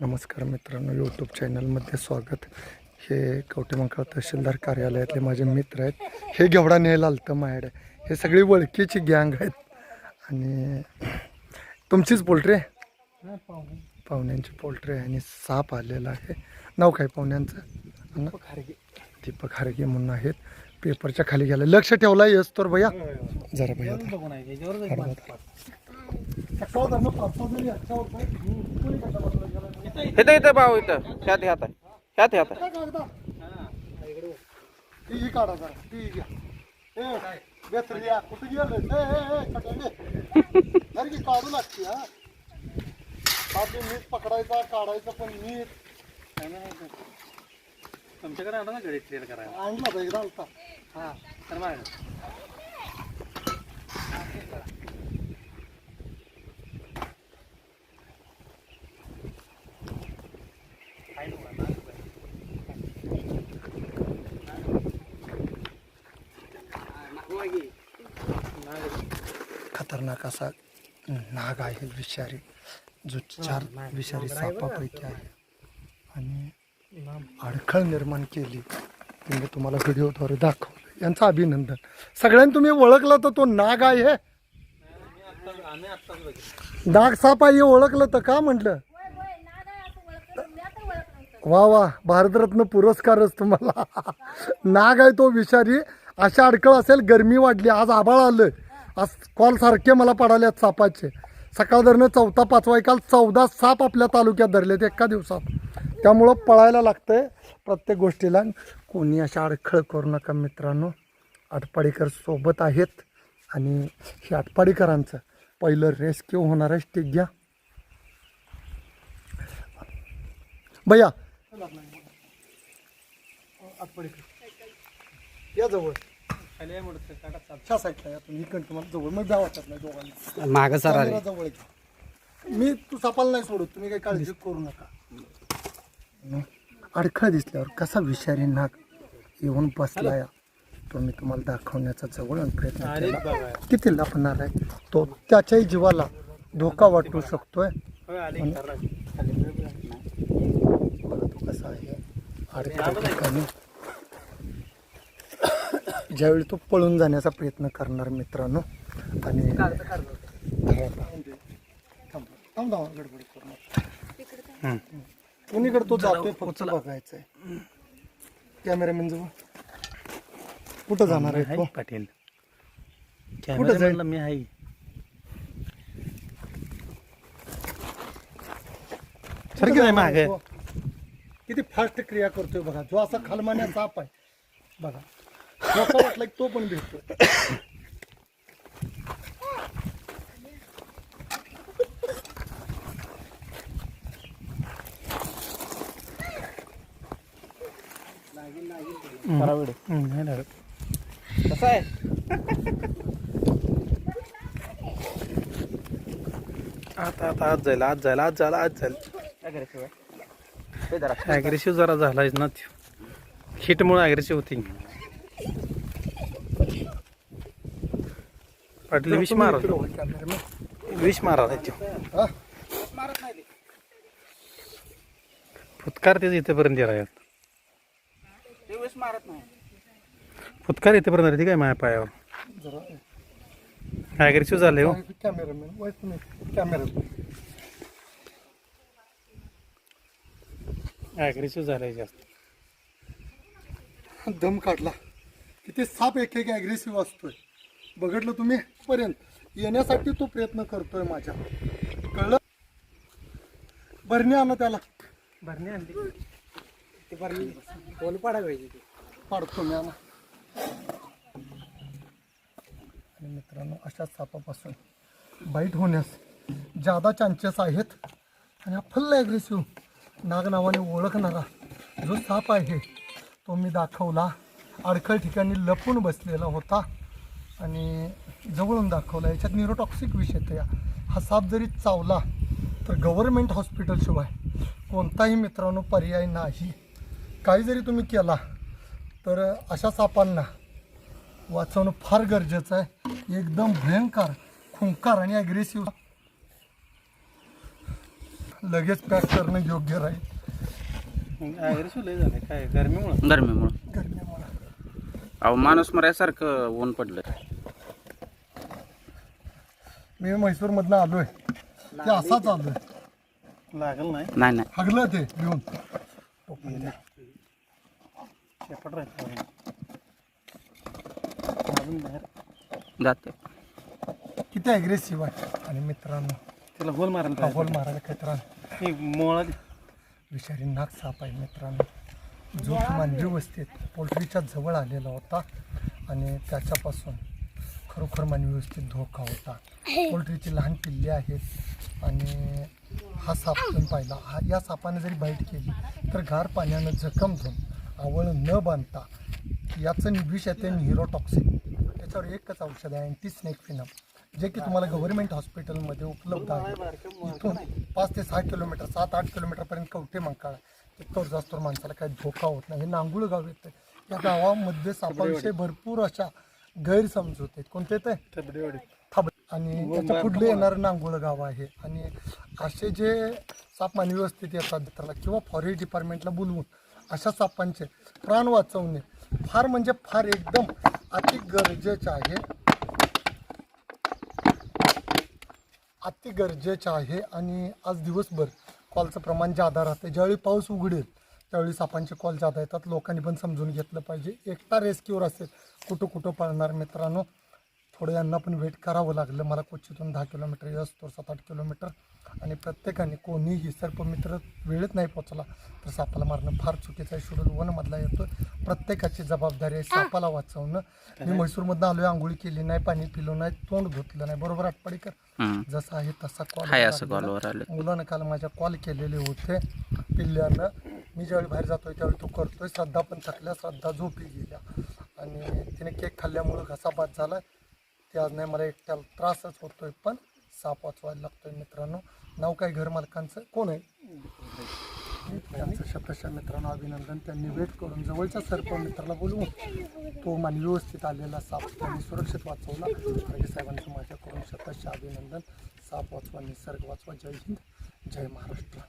नमस्कार मित्रांनो यूट्यूब चॅनलमध्ये स्वागत. हे कवटेमंकाळ तहसीलदार कार्यालयातले माझे मित्र आहेत. हे घेवडा न्यायला आलतं माझ्याकडे हे सगळी ओळखीची गँग आहेत. आणि तुमचीच पोल्ट्री आहे? पाहुण्यांची पोल्ट्री आहे आणि साप आलेला आहे. नाव काय पाहुण्यांचं? दीपक हारगे. म्हणून आहेत. पेपरच्या खाली गेला. लक्ष ठेवला येस तर भैया. जरा भैया इथं इथं भाऊ इथं. ह्यात ह्यात आहे. ह्यात ह्यात आहे. ती काढा जरा ती घ्या ए बेतरिया कुठे गेलं ए ए ए कटांडे अरे की काढू लागते हा पकडायचा काढायचा पण मीठ तुमच्याकडे आलं ना घरी क्लिअर करायला. आणला एकदा आलता. हा तर बघा. खतरनाक असा नाग आहे विषारी जो चार विषारी सापापैकी आहे आणि अडखळ निर्माण केली. ती मी तुम्हाला व्हिडिओद्वारे दाखवलं. यांचं अभिनंदन. सगळ्यांनी तुम्ही ओळखलं तर तो नाग आहे नाग साप आहे हे ओळखलं तर का म्हटलं? वा वा भारतरत्न पुरस्कारच तुम्हाला. नाग आहे तो विषारी. अशा अडकळ असेल गरमी वाढली. आज आभाळ आलं आज कॉल सारखे मला पडाल्यात सापाचे. सकाळधरनं चौथा पाचवा काल चौदा साप आपल्या तालुक्यात धरलेत एका दिवसात. त्यामुळं पळायला लागतंय प्रत्येक गोष्टीला. कोणी अशा अडखळ करू नका मित्रांनो. आटपाडीकर सोबत आहेत आणि हे आटपाडीकरांचं पहिलं रेस्क्यू होणार आहे. स्टिक घ्या. भैया. या जवळ. ह्या साईडला या तुम्ही इकडं तुम्हाला जवळ मग जा वाटत नाही दोघांना. माग कॅमेरा जवळ घ्या मी तू सापाला नाही सोडत तुम्ही काही काळजी करू नका. हं. अडखळ दिसल्यावर कसा विषारी नाग येऊन बसलाय तो मी तुम्हाला दाखवण्याचा जवळ प्रयत्न केला. किती लपणार आहे. तो त्याच्याही जीवाला धोका वाटू शकतोय. बघा तो कसा आहे? अडखळ ठिकाणी. ज्यावेळी तो पळून जाण्याचा प्रयत्न करणार मित्रांनो. आणि गडबड. कोणीकडे तो जातोय फक्त बघायचंय. कॅमेरामॅन जवळ. कुठं जाणार आहे तो? पाटील. कुठं? कॅमेरामॅनला मी आहे. सारखी नाही मागे. किती फास्ट क्रिया करतोय बघा. जो असा खालमान्या साप आहे. बघा. वाटला की तो पण नाही लागत. कसं आहे? आता आता आज जाईल आज जाईल आज जाईल आज जाईल ॲग्रेसिव्ह जरा झालाय ना हिटमुळे ॲग्रेसिव्ह होती पाटील विष मारा. विष मारा त्याची हा? फुतकार तेच इथेपर्यंत राहत फुतकार इथेपर्यंत राहते काय माझ्या पायावर? जरा ॲग्रेसिव्ह झाले हो? कॅमेरामॅन वय तुम्ही कॅमेरा ॲग्रेसिव्ह झालंय जास्त. दम काढला. किती साप एक एक ॲग्रेसिव्ह असतोय. बघितलं तुम्ही? पर्यंत येण्यासाठी तो प्रयत्न करतोय माझ्या. कळलं? बरणी आणा त्याला. भरणी आणली ते भरणी. टोल पाडा पाहिजे पाडतो मी आणा. आणि मित्रांनो अशा सापापासून बाईट होण्यास जादा चान्सेस आहेत आणि हा फुल्ल ॲग्रेसिव्ह नाग नावाने ओळखणारा जो साप आहे तो मी दाखवला. अडखळ ठिकाणी लपून बसलेला होता आणि जवळून दाखवला. याच्यात न्यूरोटॉक्सिक विष येते हा साप जरी चावला तर गव्हर्नमेंट हॉस्पिटलशिवाय कोणताही मित्रांनो पर्याय नाही. काही जरी तुम्ही केला तर अशा सापांना वाचवणं फार गरजेचं आहे. एकदम भयंकर खुंकार आणि ॲग्रेसिव्ह लगेच पॅक करणं योग्य राहील. गरमीमुळं? गरमीमुळे. अहो माणूस मरायसारखं ऊन पडलं. मी म्हैसूरमधनं आलोय. ते असाच आलोय. लागल नाही. नाही नाही. हगलं ते घेऊन शेपट राहतो अजून बाहेर. जाते किती अग्रेसिव्ह आहे. आणि मित्रांनो त्याला गोल मारायला हा गोल मारायला काही त्रास पाहिजे मोळा विषारी नाग साप आहे मित्रांनो. जो मानवी वस्तीत पोल्ट्रीच्या जवळ आलेला होता आणि त्याच्यापासून खरोखर मानवी वस्तीत धोका होता. पोल्ट्रीची लहान पिल्ले आहेत आणि हा साप पण पाहिला. हा या सापाने जरी बाईट केली तर गार पाण्यानं जखम धुवून आवळ न बांधता याचं विष येते हिरोटॉक्सिन त्याच्यावर एकच औषध आहे अँटी स्नेक फिनम जे की तुम्हाला गव्हर्नमेंट हॉस्पिटलमध्ये उपलब्ध आहे. इथून पाच ते सहा किलोमीटर सात आठ किलोमीटरपर्यंत कवठे मंकाळ तितकं जास्त माणसाला काही धोका होत नाही. हे नांगुळ गाव येतं या गावामध्ये सापाविषयी भरपूर अशा गैरसमजूत आहेत. कोणते ते? थांब आणि त्याच्या पुढले येणारं नांगुळ गाव आहे. आणि असे जे साप मानवी वस्तीत येतात त्याला किंवा फॉरेस्ट डिपार्टमेंटला बोलवून अशा सापांचे प्राण वाचवणे फार म्हणजे फार एकदम अति गरजेचे आहे. अति गरजेचं आहे. आणि आज दिवसभर कॉलचं प्रमाण जादा राहतं ज्यावेळी पाऊस उघडेल त्यावेळी सापांचे कॉल जादा येतात लोकांनी पण समजून घेतलं पाहिजे. एकटा रेस्क्यूवर असेल कुठं कुठं पळणार मित्रांनो? थोडं यांना पण वेट करावं लागलं. मला कोच्चीतून दहा किलोमीटर असतो सात आठ किलोमीटर आणि प्रत्येकाने कोणीही सर्पमित्र वेळेत नाही पोचला तर सापाला मारणं फार चुकीचं आहे. शेड्यूल वनमधला येतो. प्रत्येकाची जबाबदारी आहे सापाला वाचवणं. मी म्हैसूरमधनं आलोय आंघोळी केली नाही पाणी पिलं नाही तोंड धुतलं नाही. बरोबर आटपाडीकर. जसा आहे तसा कॉल हाय असं कॉलवर आले. मुलानं काल माझ्या कॉल केलेले होते. पिल्ल्यानं. मी ज्यावेळी बाहेर जातोय त्यावेळी तो करतोय. श्रद्धा पण थकल्या श्रद्धा झोपी गेल्या. आणि तिने केक खाल्ल्यामुळं घसा बाद झाला. ते आज नाही मला एकट्याला त्रासच होतोय पण साप वाचवायला लागतोय मित्रांनो. नाव काय घर मालकांचं? कोण आहे? त्यांचं शतशः मित्रांनो अभिनंदन. त्यांनी वेट करून जवळच्या सर्प मित्राला बोलवून तो मान व्यवस्थित आलेला साप त्यांनी सुरक्षित वाचवला. खडगे साहेबांचं माझ्याकडून शतशः अभिनंदन. साप वाचवा निसर्ग वाचवा. जय हिंद जय महाराष्ट्र.